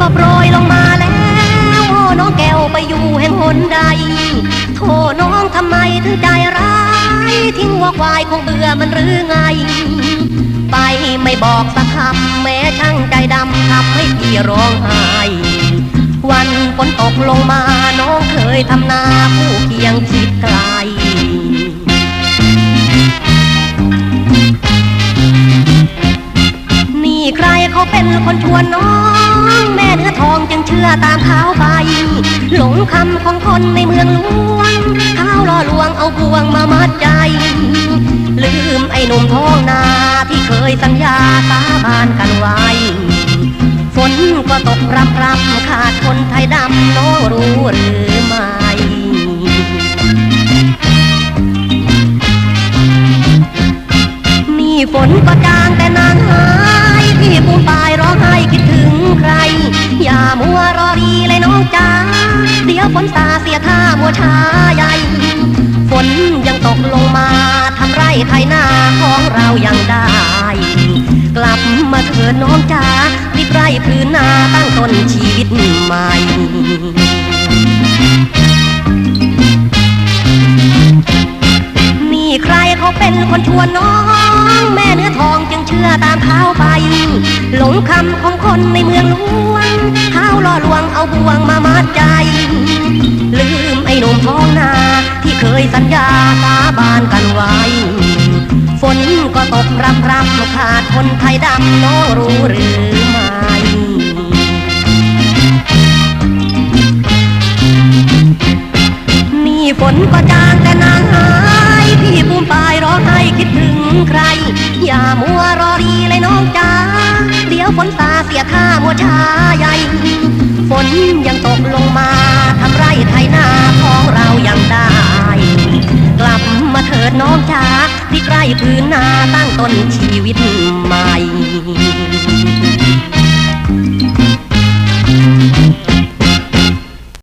ก็โปรยลงมาแล้วโน้องแก้วไปอยู่แห่งหนใด โทน้องทำไมถึงใจร้าย ทิ้งวัวควายคงเบื่อมันหรือไง ไปไม่บอกสักคำแม้ช่างใจดำทำให้พี่ร้องไห้วันฝนตกลงมาน้องเคยทำนาผู้เคียงชิดไกลนี่ใครเขาเป็นคนชวนน้อง ชื่อตามเขาไป หลงคำของคนในเมืองหลวงเขาล่อลวงเอาบ่วงมามัดใจ ลืมไอ้หนุ่มท้องนาที่เคยสัญญาสาบานกันไว้ ฝนก็ตกรำรำขาดคนไทยดำน้องรู้หรือไม่ี่ฝนก็จางแต่นางหายพี่ปูป อย่ามัวรอรีเลยน้องจ้าเดี๋ยวฝนสาเสียท่ามัวช้าใหญ่ ฝนยังตกลงมาทำไรไทยนาของเรายังได้ กลับมาเถิดน้องจ้ารีบไร่พื้นนาตั้งต้นชีวิตใหม่มีใครเขาเป็นคนชวนน้อง แม่เนื้อทองจึงเชื่อตามเขาไป หลงคำของคนในเมืองหลวง บ่วงมามัดใจ ลืมไอ้หนุ่มท้องนา ที่เคยสัญญาสาบานกันไว้ ฝนก็ตกรำรำขาดคนไทยดำน้องรู้หรือไม่นี่ฝนก็จางแต่นางหายพี่ปูมปายร้องไห้คิดถึงใคร อย่ามัวรอรีเลยน้องจ้าเดี๋ยวฝนสาเสียท่ามัวช้าใหญ่ นยังตกลงมาทำไรไทยนาของเรายังได้ กลับมาเถิดน้องจ้าที่ใกล้พื้นนาตั้งต้นชีวิตใหม่